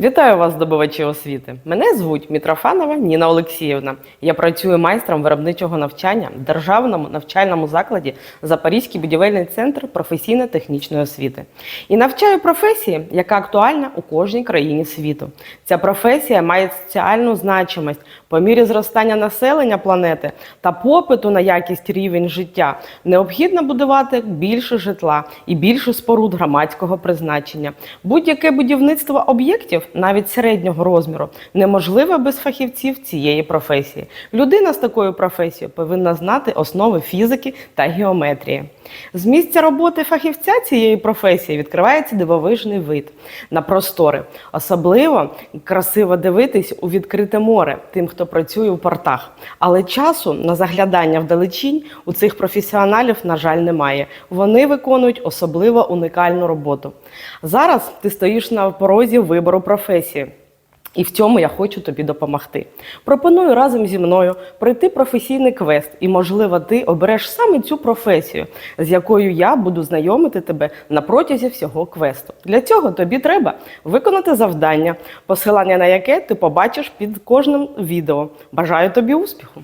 Вітаю вас, здобувачі освіти. Мене звуть Мітрофанова Ніна Олексіївна. Я працюю майстром виробничого навчання в державному навчальному закладі Запорізький будівельний центр професійно-технічної освіти. І навчаю професії, яка актуальна у кожній країні світу. Ця професія має соціальну значимість по мірі зростання населення планети та попиту на якість рівень життя. Необхідно будувати більше житла і більше споруд громадського призначення. Будь-яке будівництво об'єктів, навіть середнього розміру, неможливе без фахівців цієї професії. Людина з такою професією повинна знати основи фізики та геометрії. З місця роботи фахівця цієї професії відкривається дивовижний вид на простори. Особливо красиво дивитись у відкрите море тим, хто працює у портах. Але часу на заглядання вдалечінь у цих професіоналів, на жаль, немає. Вони виконують особливо унікальну роботу. Зараз ти стоїш на порозі вибору професії. І в цьому я хочу тобі допомогти. Пропоную разом зі мною пройти професійний квест, і, можливо, ти обереш саме цю професію, з якою я буду знайомити тебе на протязі всього квесту. Для цього тобі треба виконати завдання, посилання на яке ти побачиш під кожним відео. Бажаю тобі успіху!